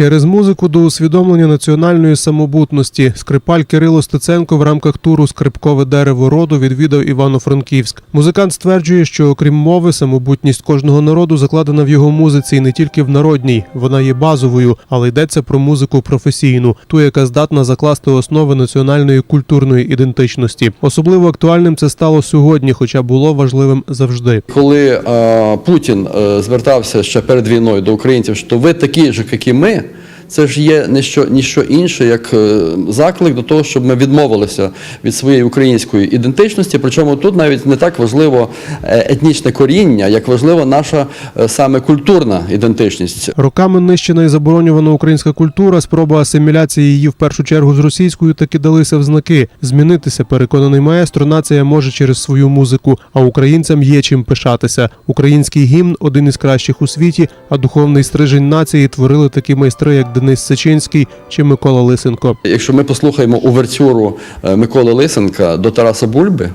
Через музику до усвідомлення національної самобутності скрипаль Кирило Стеценко в рамках туру Скрипкове дерево роду відвідав Івано-Франківськ. Музикант стверджує, що окрім мови, самобутність кожного народу закладена в його музиці і не тільки в народній, вона є базовою, але йдеться про музику професійну, ту, яка здатна закласти основи національної культурної ідентичності. Особливо актуальним це стало сьогодні, хоча було важливим завжди. Коли е, Путін е, звертався ще перед війною до українців, що ви такі ж, як і ми, це ж є не що, ніщо інше, як е, заклик до того, щоб ми відмовилися від своєї української ідентичності. Причому тут навіть не так важливо е, етнічне коріння, як важлива наша е, саме культурна ідентичність. Роками нищена і заборонювана українська культура, спроба асиміляції її в першу чергу з російською таки далися в знаки. Змінитися, переконаний маестро, нація може через свою музику, а українцям є чим пишатися. Український гімн один із кращих у світі, а духовний стрижень нації творили такі майстри, як Денис Сичинський чи Микола Лисенко. Якщо ми послухаємо увертюру е, Миколи Лисенка до Тараса Бульби,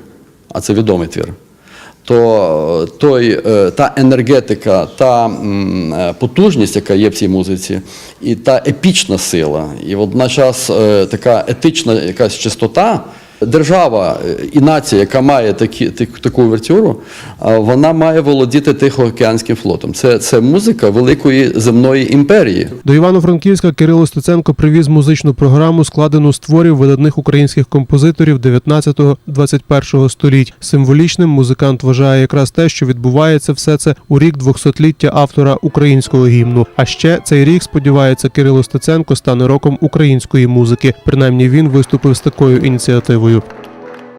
а це відомий твір, то е, той, е, та енергетика, та потужність, яка є в цій музиці, і та епічна сила, і водночас е, така етична якась чистота. Держава е, і нація, яка має такі, так- таку увертюру, вона має володіти Тихоокеанським флотом. Це, це музика великої земної імперії. До Івано-Франківська Кирило Стеценко привіз музичну програму, складену з творів видатних українських композиторів 19-21 століть. Символічним музикант вважає якраз те, що відбувається все це у рік 200-ліття автора українського гімну. А ще цей рік, сподівається, Кирило Стеценко стане роком української музики. Принаймні він виступив з такою ініціативою. Києвою.